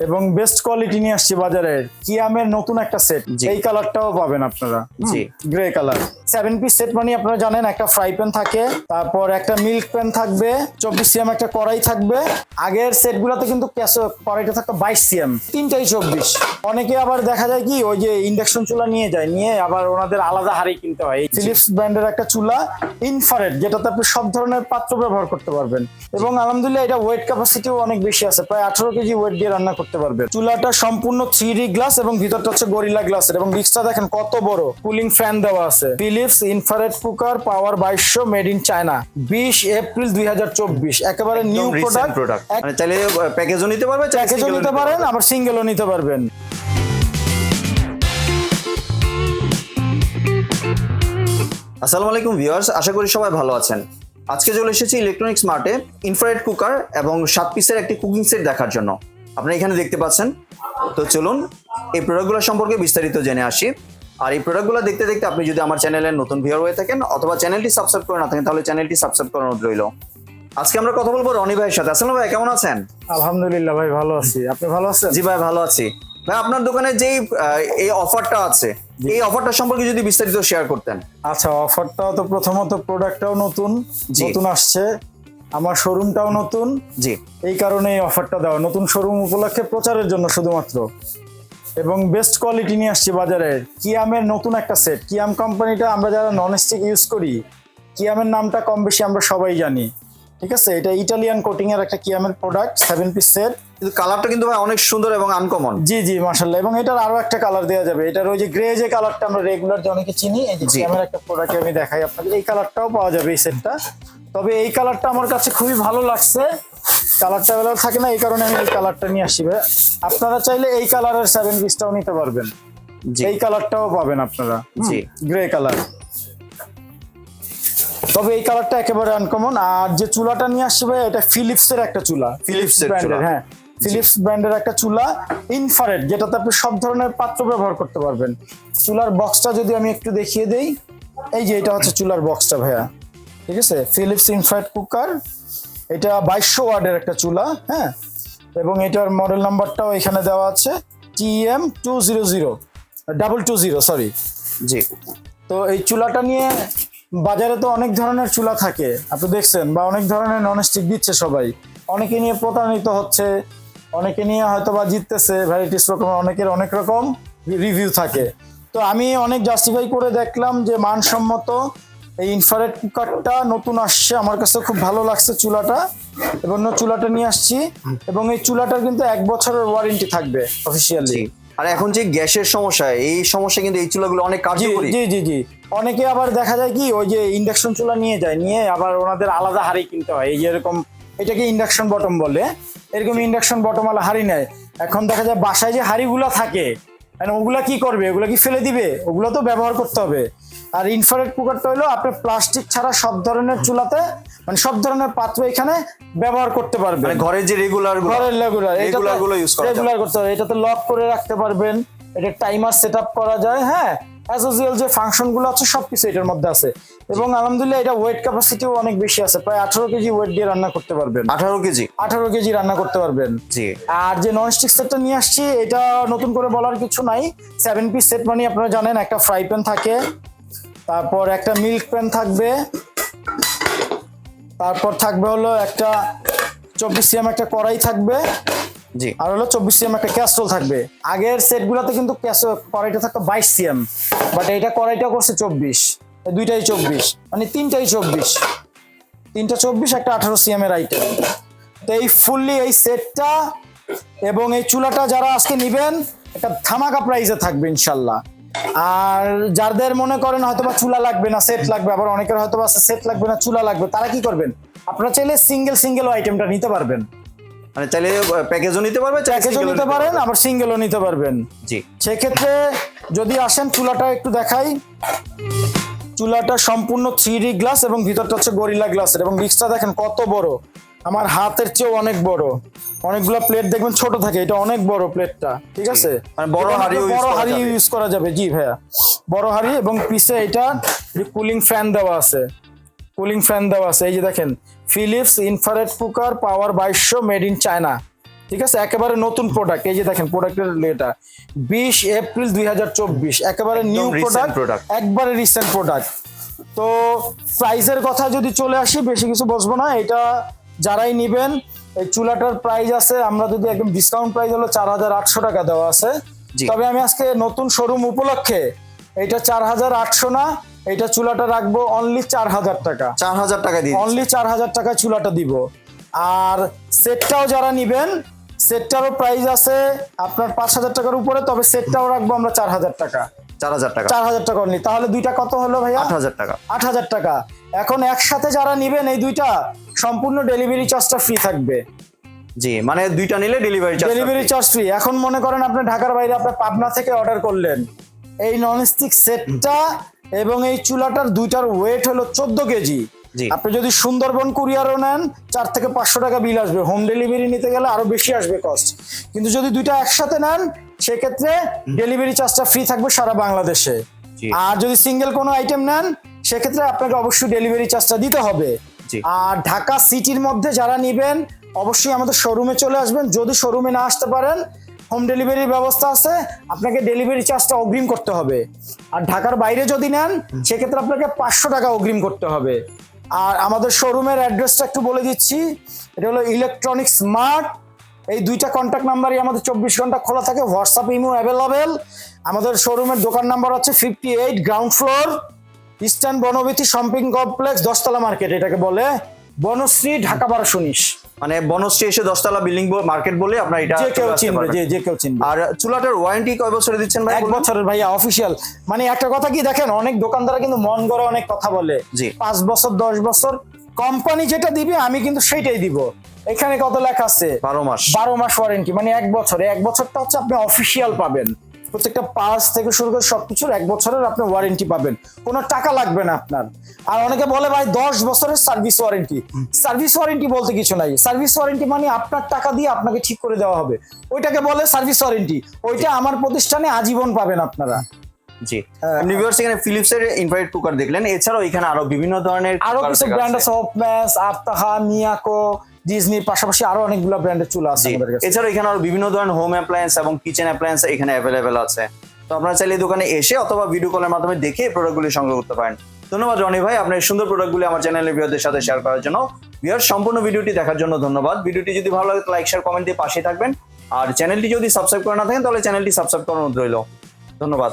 এবং best quality নিয়ে আসছি বাজারের কিয়ামের নতুন একটা সেট। এই কালারটাও পাবেন আপনারা। জি। Grey colour seven piece set মানে আপনারা জানেন একটা ফ্রাই প্যান থাকে তারপর একটা মিল্ক প্যান থাকবে চব্বিশ সিএম একটা কড়াই থাকবে। আগের সেট গুলাতে কিন্তু কড়াইটা থাকতো বাইশ সিএম তিনটাই চব্বিশ। অনেকে আবার দেখা যায় কি ওই যে ইন্ডাকশন চুলা নিয়ে যায় নিয়ে আবার ওনাদের আলাদা হাড়ি কিনতে হয়। ফিলিপস ব্র্যান্ডের একটা চুলা ইনফারেট যেটাতে আপনি সব ধরনের পাত্র ব্যবহার করতে পারবেন। এবং আলহামদুলিল্লাহ এটা ওয়েট ক্যাপাসিটিও অনেক বেশি আছে প্রায় আঠারো কেজি ওয়েট দিয়ে রান্না করতে পারবেন চুলাটা সম্পূর্ণ থ্রি গ্লাস এবং ভিতরটা হচ্ছে গরিলা গ্লাসের এবং ডিক্সটা দেখেন কত বড়। কুলিং ফ্যান দেওয়া আছে। ফিলিপস ইনফারেট কুকার পাওয়ার বাইশশো মেড ইন চায়না বিশ এপ্রিল দুই হাজার চব্বিশ। একেবারে নিউ রিসেন্ট প্রোডাক্ট মানে চাইলে প্যাকেজও নিতে পারবে প্যাকেজও নিতে পারেন আবার সিঙ্গেলও নিতে পারবেন। আসসালামু আলাইকুম ভিউয়ার্স আশা করি সবাই ভালো আছেন। আজকে চলে এসেছি ইলেকট্রনিক্স মার্টে ইনফ্রারেড কুকার এবং সাত পিসের একটি কুকিং সেট দেখার জন্য। আপনারা এখানে দেখতে পাচ্ছেন। তো চলুন এই প্রোডাক্টগুলো সম্পর্কে বিস্তারিত জেনে আসি। আর এই প্রোডাক্টগুলো দেখতে দেখতে আপনি যদি আমার চ্যানেলের নতুন ভিউয়ার হয়ে থাকেন অথবা চ্যানেলটি সাবস্ক্রাইব করে না থাকেন তাহলে চ্যানেলটি সাবস্ক্রাইব করানো রইল। আজকে আমরা কথা বলব রনি ভাইয়ের সাথে। আসসালাম ভাই কেমন আছেন? আলহামদুলিল্লাহ ভাই ভালো আছি। আপনি ভালো আছেন? জি ভাই ভালো আছি। ভাই আপনার দোকানে যেই এই অফারটা আছে এই অফারটা সম্পর্কে যদি বিস্তারিত শেয়ার করতেন। আচ্ছা অফারটা তো প্রথমত প্রোডাক্টটাও নতুন। নতুন আসছে। আমার শোরুমটাও নতুন। জি। এই কারণে এই অফারটা দেওয়া। নতুন শোরুম উপলক্ষে প্রচারের জন্য শুধুমাত্র। এবং বেস্ট কোয়ালিটি নিয়ে আসছি বাজারে। কিয়ামের নতুন একটা সেট কিয়াম কোম্পানিটা আমরা যারা নন স্টিক ইউজ করি কিয়ামের নামটা কম বেশি আমরা সবাই জানি। ঠিক আছে? এটা ইটালিয়ান কোটিংয়ের একটা কিয়ামের প্রোডাক্ট সেভেন পিস সেট কিন্তু কালারটা কিন্তু ভাই অনেক সুন্দর এবং আনকমন জি জি মার্শাল্লাহ এবং এটার আরও একটা কালার দেওয়া যাবে। এটার ওই যে গ্রে যে কালারটা আমরা রেগুলার যে অনেকে চিনি এই যে। আমার একটা প্রোডাক্ট আমি দেখাই আপনাকে। এই কালারটাও পাওয়া যাবে এই সেটটা তবে এই কালারটা আমার কাছে খুবই ভালো লাগছে। কালারটা অ্যাভেলেবল থাকে না এই কারণে আমি এই কালারটা নিয়ে আসি ভাই। আপনারা চাইলে এই কালারের সেভেন পিসটাও নিতে পারবেন। এই কালারটাও পাবেন আপনারা। জি। গ্রে কালার তবে এই কালারটা একেবারে আনকমন আর যে চুলাটা নিয়ে ভাই এটা ফিলিপস এর একটা চুলা। চুলা। হ্যাঁ। ফিলিপস ব্র্যান্ডের একটা চুলা ইনফারেট যেটাতে আপনি সব ধরনের পাত্র ব্যবহার করতে পারবেন। চুলার বক্সটা যদি আমি একটু দেখিয়ে দেই এই যে এটা হচ্ছে চুলার বক্সটা ভাইয়া। ঠিক আছে? ফিলিপস ইনফারেট কুকার এটা বাইশশো ওয়ার্ডের একটা চুলা হ্যাঁ? এবং এটার মডেল নাম্বারটাও এখানে দেওয়া আছে T M two zero zero double two zero sorry জি। তো এই চুলাটা নিয়ে বাজারে তো অনেক ধরনের চুলা থাকে আপনি দেখছেন বা অনেক ধরনের ননস্টিক দিচ্ছে সবাই। অনেকে নিয়ে প্রতারিত হচ্ছে অনেকে নিয়ে হয়তো বা জিততেছে ভ্যারাইটিস রকমের অনেকের অনেক রকম রিভিউ থাকে। তো আমি অনেক জাস্টিফাই করে দেখলাম যে মানসম্মত এই ইনফ্রারেড কুকারটা নতুন আসছে আমার কাছে খুব ভালো লাগছে চুলাটা। এবং চুলাটা নিয়ে আসছি। এবং এই চুলাটার কিন্তু এক বছরের ওয়ারেন্টি থাকবে অফিসিয়ালি আর এখন যে গ্যাসের সমস্যা এই সমস্যা কিন্তু এই চুলাগুলো অনেক কার্যকরী। জি জি জি। অনেকে আবার দেখা যায় কি ওই যে ইন্ডাকশন চুলা নিয়ে যায় নিয়ে আবার ওনাদের আলাদা হাড়ি কিনতে হয়। এই যেরকম এটাকে ইন্ডাকশন বটম বলে। এরকম ইন্ডাকশন বটমালা হাড়ি নেয়। এখন দেখা যায় বাসায় যে হাড়িগুলো থাকে মানে ওগুলা কি করবে? ওগুলা কি ফেলে দিবে? ওগুলো তো ব্যবহার করতে হবে। আর ইনফ্রারেড কুকারটা হলো আপনি প্লাস্টিক ছাড়া সব ধরনের চুলাতে মানে সব ধরনের পাত্র এখানে ব্যবহার করতে পারবেন। মানে ঘরের যে রেগুলার ঘরের রেগুলার রেগুলারগুলো ইউজ। রেগুলার করতে হবে। এটাতে লক করে রাখতে পারবেন। এটা টাইমার সেট আপ করা যায় হ্যাঁ? অ্যাজ ইউজুয়াল যে ফাংশনগুলো আছে সবকিছু এটার মধ্যে আছে। এবং আলহামদুলিল্লাহ এটা ওয়েট ক্যাপাসিটিও অনেক বেশি আছে প্রায় আঠারো কেজি ওয়েট দিয়ে রান্না করতে পারবেন। আঠারো কেজি? আঠারো কেজি রান্না করতে পারবেন। জি। আর যে ননস্টিক সেটটা নিয়ে আসছি এটা নতুন করে বলার কিছু নাই। সেভেন পিস সেট মানে আপনারা জানেন একটা ফ্রাই প্যান থাকে তারপর একটা মিল্ক প্যান থাকবে তারপর থাকবে হলো একটা চব্বিশ সিএম একটা কড়াই থাকবে জি। আর হলো চব্বিশ সিএম একটা ক্যাস্ট্রল থাকবে। আগের সেটগুলোতে কিন্তু কড়াইটা থাকতো বাইশ সিএম বাট এইটা কড়াইটা করছে চব্বিশ। দুইটাই চব্বিশ মানে তিনটাই চব্বিশ। তিনটা চব্বিশ, একটা আঠারো সিএম এর আইটেম তো এই ফুললি এই সেটটা এবং এই চুলাটা যারা আজকে নিবেন, একটা ধামাকা প্রাইসে থাকবে ইনশাল্লাহ। আর যাদের মনে করেন হয়তো বা চুলা লাগবে না সেট লাগবে, আবার অনেকের হয়তো বা সেট লাগবে না, চুলা লাগবে, তারা কি করবেন? আপনারা চাইলে সিঙ্গেল সিঙ্গেল আইটেমটা নিতে পারবেন। মানে চাইলে প্যাকেজও নিতে পারবে প্যাকেজও নিতে পারেন আবার সিঙ্গেলও নিতে পারবেন। জি। সেক্ষেত্রে যদি আসেন চুলাটা একটু দেখাই। চুলাটা সম্পূর্ণ থ্রি গ্লাস এবং ভিতরটা হচ্ছে গরিলা গ্লাসের এবং ডিস্কটা দেখেন কত বড়। আমার হাতের চেয়েও অনেক বড়। অনেকগুলো প্লেট দেখবেন ছোট থাকে এটা অনেক বড় প্লেটটা ঠিক আছে? মানে বড় হাঁড়িও বড় হাড়ি ইউজ করা যাবে জি ভাইয়া। বড় হাড়ি এবং পিছে এটা কুলিং ফ্যান দেওয়া আছে। কুলিং ফ্যান দেওয়া আছে। এই যে দেখেন ফিলিপস ইনফ্রারেড কুকার পাওয়ার বাইশশো মেড ইন চায়না ঠিক আছে? একেবারে নতুন প্রোডাক্ট এই যে দেখেন প্রোডাক্টের এটা বিশ এপ্রিল দুই হাজার চব্বিশ। একেবারে নিউ প্রোডাক্ট একবারে রিসেন্ট প্রোডাক্ট তো প্রাইসের কথা যদি চলে আসি বেশি কিছু বসবো না। এটা যারাই নিবেন এই চুলাটার প্রাইস আছে আমরা যদি একদম ডিসকাউন্ট প্রাইস হলো চার হাজার আটশো টাকা দেওয়া আছে। তবে আমি আজকে নতুন শোরুম উপলক্ষে এটা চার হাজার আটশো না এটা চুলাটা রাখব অনলি চার হাজার টাকা। চার হাজার টাকা দিয়ে অনলি চার হাজার টাকা চুলাটা দিব। আর সেটটাও যারা নিবেন সেটটারও প্রাইস আছে আপনার পাঁচ হাজার টাকার উপরে তবে সেটটাও রাখব আমরা চার হাজার টাকা। চার হাজার টাকা। চার হাজার টাকা অনলি তাহলে দুইটা কত হলো ভাইয়া? আট হাজার টাকা। আট হাজার টাকা। এখন একসাথে যারা নিবেন এই দুইটা সম্পূর্ণ ডেলিভারি চার্জটা ফ্রি থাকবে। জি মানে দুইটা নিলে delivery charge delivery charge free এখন মনে করেন আপনি ঢাকার বাইরে আপনি পাবনা থেকে অর্ডার করলেন। এই ননস্টিক সেটটা এবং এই চুলাটার দুইটার ওয়েট হলো চোদ্দ কেজি। আপনি যদি সুন্দরবন কুরিয়ারও নেন চার থেকে পাঁচশো টাকা বিল আসবে। হোম ডেলিভারি নিতে গেলে আরও বেশি আসবে কস্ট কিন্তু যদি দুইটা একসাথে নেন সেক্ষেত্রে ডেলিভারি চার্জটা ফ্রি থাকবে সারা বাংলাদেশে। আর যদি সিঙ্গেল কোনো আইটেম নেন সেক্ষেত্রে আপনাকে অবশ্যই ডেলিভারি চার্জটা দিতে হবে। আর ঢাকা সিটির মধ্যে যারা নিবেন অবশ্যই আমাদের শোরুমে চলে আসবেন। যদি শোরুমে না আসতে পারেন হোম ডেলিভারির ব্যবস্থা আছে, আপনাকে ডেলিভারি চার্জটা অগ্রিম করতে হবে। আর ঢাকার বাইরে যদি নেন, সেক্ষেত্রে আপনাকে পাঁচশো টাকা অগ্রিম করতে হবে। আর আমাদের শোরুমের অ্যাড্রেসটা একটু বলে দিচ্ছি, এটা হলো ইলেকট্রনিক স্মার্ট এই দুইটা কন্ট্যাক্ট নাম্বারই আমাদের চব্বিশ ঘণ্টা খোলা থাকে হোয়াটসঅ্যাপ ইমো অ্যাভেলেবেল আমাদের শোরুমের দোকান নাম্বার হচ্ছে fifty eight ground floor eastern Banabithi shopping complex দশতলা মার্কেট এটাকে বলে। বনশ্রী, ঢাকা বারোশো উনিশ। মানে বনশ্রী এসে দশতলা বিল্ডিং মার্কেট বলে আপনার এটা যে কেউ চিনবে যে যে কেউ চিনবে। আর চুলাটার ওয়ারেন্টি কয় বছরে দিচ্ছেন ভাই এক বছরের ভাইয়া অফিসিয়াল মানে একটা কথা কি দেখেন অনেক দোকানদারা কিন্তু মন করে অনেক কথা বলে। জি। পাঁচ বছর দশ বছর কোম্পানি যেটা দিবে আমি কিন্তু সেটাই দিব। এখানে কত লেখা আছে? বারো মাস। বারো মাস ওয়ারেন্টি মানে এক বছরে। এক বছরটা হচ্ছে আপনি অফিসিয়াল পাবেন। প্রত্যেকটা পাস থেকে শুরু করে সবকিছুর এক বছরের আপনি ওয়ারেন্টি পাবেন। কোনো টাকা লাগবে না আপনার। আর অনেকে বলে ভাই দশ বছরের সার্ভিস ওয়ারেন্টি সার্ভিস ওয়ারেন্টি বলতে কিছু নাই। সার্ভিস ওয়ারেন্টি মানে আপনার টাকা দিয়ে আপনাকে ঠিক করে দেওয়া হবে। ওইটাকে বলে সার্ভিস ওয়ারেন্টি ওইটা আমার প্রতিষ্ঠানে আজীবন পাবেন আপনারা। জি। আপনি ভিউয়ার্স এখানে ফিলিপস এর ইনফ্রারেড কুকার দেখলেন। এছাড়াও এখানে আরও বিভিন্ন ধরনের আরও কিছু ব্র্যান্ড আছে আফতাহা মিয়াকো ডিজনির পাশাপাশি আরও অনেকগুলো ব্র্যান্ডের চুলা আছে জি। আমাদের কাছে। এছাড়াও এখানে আরও বিভিন্ন ধরনের হোম অ্যাপ্লায়েন্স এবং কিচেন অ্যাপ্লায়েন্স এখানে অ্যাভেলেবেল আছে। তো আপনারা চাইলে দোকানে এসে অথবা ভিডিও কলের মাধ্যমে দেখে প্রোডাক্টগুলি সংগ্রহ করতে পারেন। ধন্যবাদ রনি ভাই। আপনার এই সুন্দর প্রোডাক্টগুলি আমার চ্যানেলের ভিউয়ারদের সাথে শেয়ার করার জন্য। ভিউয়ার সম্পূর্ণ ভিডিওটি দেখার জন্য ধন্যবাদ। ভিডিওটি যদি ভালো লাগে লাইক শেয়ার কমেন্ট দিয়ে পাশে থাকবেন। আর চ্যানেলটি যদি সাবস্ক্রাইব করে না থাকেন তাহলে চ্যানেলটি সাবস্ক্রাইব করার অনুরোধ রইল। ধন্যবাদ।